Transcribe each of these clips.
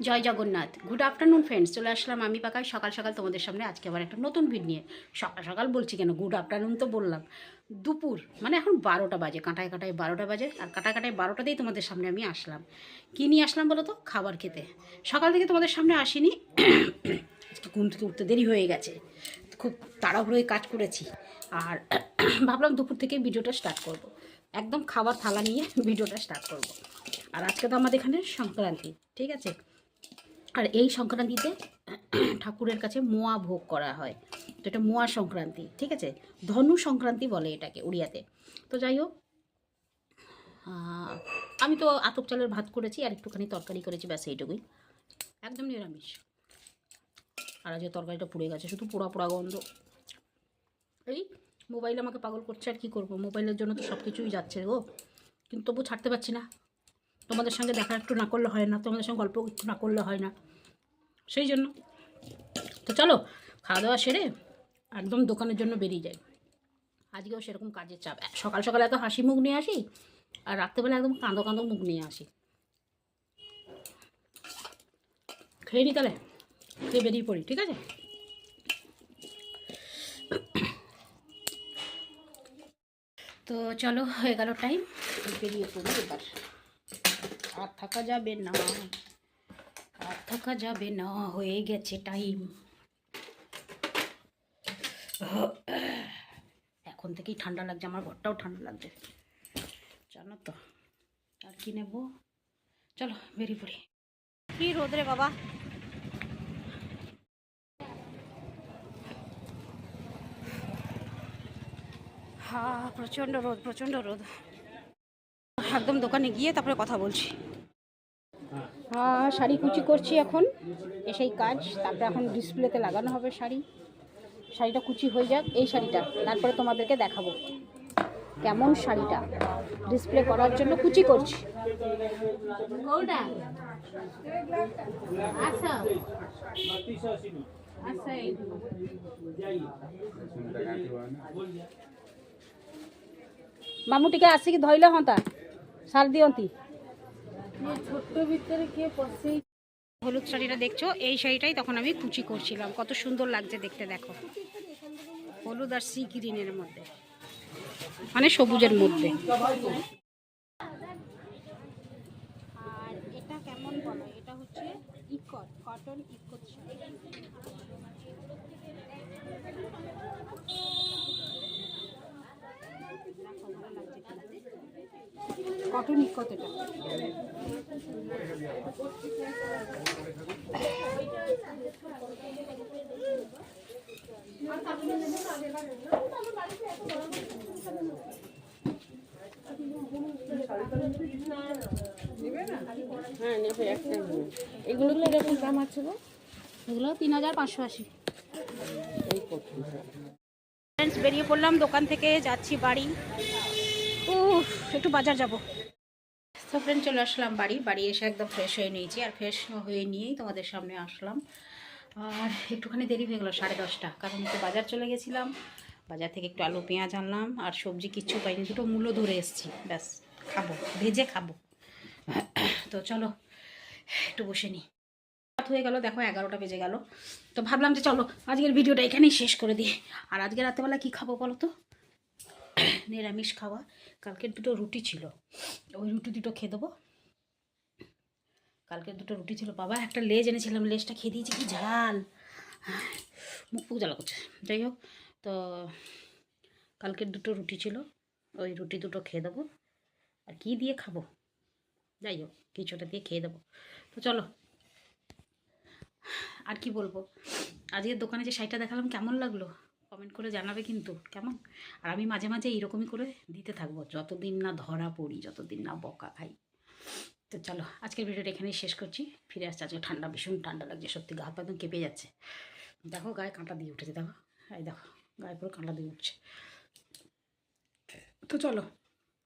জয় Jagannath. Good afternoon friends চলে আসলাম আমি পাকাই। সকাল সকাল তোমাদের সামনে আজকে আবার একটা নতুন ভিড নিয়ে। সকাল সকাল বলছি কেন? গুড আফটারনুন তো বললাম। দুপুর মানে এখন বারোটা বাজে, কাঁটায় কাঁটায় বারোটা বাজে, আর কাঁটায় কাঁটায় বারোটাতেই তোমাদের সামনে আমি আসলাম। কী নিয়ে আসলাম বলো তো? খাবার খেতে। সকাল থেকে তোমাদের সামনে আসিনি। আজকে ঘুম থেকে উঠতে দেরি হয়ে গেছে। খুব তাড়াহুড়োয় কাজ করেছি। আর ভাবলাম দুপুর থেকে ভিডিওটা স্টার্ট করব। একদম খাবার থালা নিয়ে ভিডিওটা স্টার্ট করব। আর আজকে তো আমাদের এখানে সংক্রান্তি, ঠিক আছে? আর এই সংক্রান্তিতে ঠাকুরের কাছে মোয়া ভোগ করা হয়। তো এটা মোয়া সংক্রান্তি, ঠিক আছে? ধনু সংক্রান্তি বলে এটাকে উড়িয়াতে। তো যাই হোক আমি তো আতপ চালের ভাত করেছি আর একটুখানি তরকারি করেছি, ব্যাস এইটুকুই। একদম নিরামিষ। আর আজকে তরকারিটা পুড়ে গেছে, শুধু পোড়া পোড়া গন্ধ। এই মোবাইল আমাকে পাগল করছে, আর কি করব? মোবাইলের জন্য তো সব কিছুই যাচ্ছে গো। কিন্তু তবু ছাড়তে পারছি না। তোমাদের সঙ্গে দেখা একটু না করলে হয় না, তোমাদের সঙ্গে গল্প একটু না করলে হয় না। সেই জন্য। তো চলো, খাওয়া দাওয়া সেরে একদম দোকানের জন্য বেরিয়ে যাই। আজকেও সেরকম কাজের চাপ। সকাল সকাল এত হাসি মুখ নিয়ে আসি আর রাত্রেবেলা একদম কাঁদো কাঁদো মুখ নিয়ে আসি। খেয়ে নি তাহলে? খেয়ে বেরিয়ে পড়ি, ঠিক আছে? তো চলো, হয়ে গেল টাইম বেরিয়ে পড়ি এবার। আর থাকা যাবে না। আর থাকা যাবে না, হয়ে গেছে টাইম এখন থেকেই ঠান্ডা লাগছে, আমার ঘরটাও ঠান্ডা লাগছে। জানো তো, আর কি নেব? চলো বেরিয়ে পড়ি। কি রোদ রে বাবা। হা, প্রচণ্ড রোদ প্রচণ্ড রোদ। একদম দোকানে গিয়ে তারপরে কথা বলছি। হ্যাঁ শাড়ি কুচি করছি এখন। এসেই কাজ। তারপরে এখন ডিসপ্লেতে লাগানো হবে শাড়ি। শাড়িটা কুচি হয়ে যাক। এই শাড়িটা। তারপরে তোমাদেরকে দেখাবো। কেমন শাড়িটা? ডিসপ্লে করার জন্য কুচি করছি। মামুটিকে আসিকি ধরলে হতা সার দিও হলুদ শাড়িটা দেখছ? এই শাড়িটাই তখন আমি কুচি করছিলাম। কত সুন্দর লাগছে দেখতে দেখো। হলুদ আর সি গ্রিনের মধ্যে। মানে সবুজের মধ্যে। আর এটা কেমন বলো? এটা হচ্ছে ইকট কটন ইকট শাড়ি দেখো, ভালো লাগছে কিনা। কটন ইকট হ্যাঁ নেবে একটা নেবে এগুলো কীরকম দাম আছে গো? এগুলো তিন হাজার পাঁচশো আশি। ফ্রেন্ডস বেরিয়ে পড়লাম দোকান থেকে যাচ্ছি বাড়ি। উফ একটু বাজার যাব। তো ফ্রেন্ড চলে আসলাম বাড়ি। বাড়ি এসে একদম ফ্রেশ হয়ে নিয়েছি। আর ফ্রেশ হয়ে নিয়েই তোমাদের সামনে আসলাম। আর একটুখানি দেরি হয়ে গেলো, সাড়ে দশটা। কারণ একটু বাজার চলে গেছিলাম। বাজার থেকে একটু আলু, পেঁয়াজ আনলাম। আর সবজি কিচ্ছু পাইনি, দুটো মূল্য ধরে এসেছি। ব্যাস, খাব, ভেজে খাব। তো চলো, একটু বসে নিই রাত হয়ে গেল, দেখো এগারোটা বেজে গেল। তো ভাবলাম যে চলো, আজকের ভিডিওটা এখানেই শেষ করে দিই। আর আজকে রাতেবেলা কি খাব বলো তো? নিরামিষ খাওয়া। কালকের দুটো রুটি ছিল। ওই রুটি দুটো খেয়ে দেবো। কালকের দুটো রুটি ছিল। বাবা, একটা লেজ এনেছিলাম। লেজটা খেয়ে দিয়েছি। কি ঝাল। মুখ ফুক জ্বালা করছে। যাই হোক, তো কালকের দুটো রুটি ছিল। ওই রুটি দুটো খেয়ে দেবো। আর কি দিয়ে খাব? যাই হোক কিছুটা দিয়ে খেয়ে দেবো। তো চলো। আর কি বলব? আজকের দোকানে যে শাড়িটা দেখালাম, কেমন লাগল? কমেন্ট করে জানাবে কিন্তু, কেমন? আর আমি মাঝে মাঝে এইরকমই করে দিতে থাকব, যতদিন না ধরা পড়ি, যতদিন না বকা খাই। তো চলো, আজকের ভিডিওটা এখানেই শেষ করছি। ফিরে আসছে আজকে ঠান্ডা, ভীষণ ঠান্ডা লাগছে, সত্যি গা হাত একদম কেঁপে যাচ্ছে। দেখো গায়ে কাঁটা দিয়ে উঠেছে, দেখো। এই দেখো, গায়ে পুরো কাঁটা দিয়ে উঠছে। তো চলো,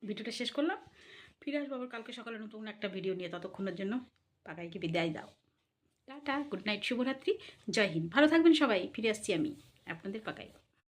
ভিডিওটা শেষ করলাম। ফিরে আসব আবার কালকে সকালে নতুন একটা ভিডিও নিয়ে ততক্ষণের জন্য। পাকাইকে বিদায় দাও। টাটা গুড নাইট শুভরাত্রি, জয় হিন্দ। ভালো থাকবেন সবাই, ফিরে আসছি আমি। আপনাদের পাকাই।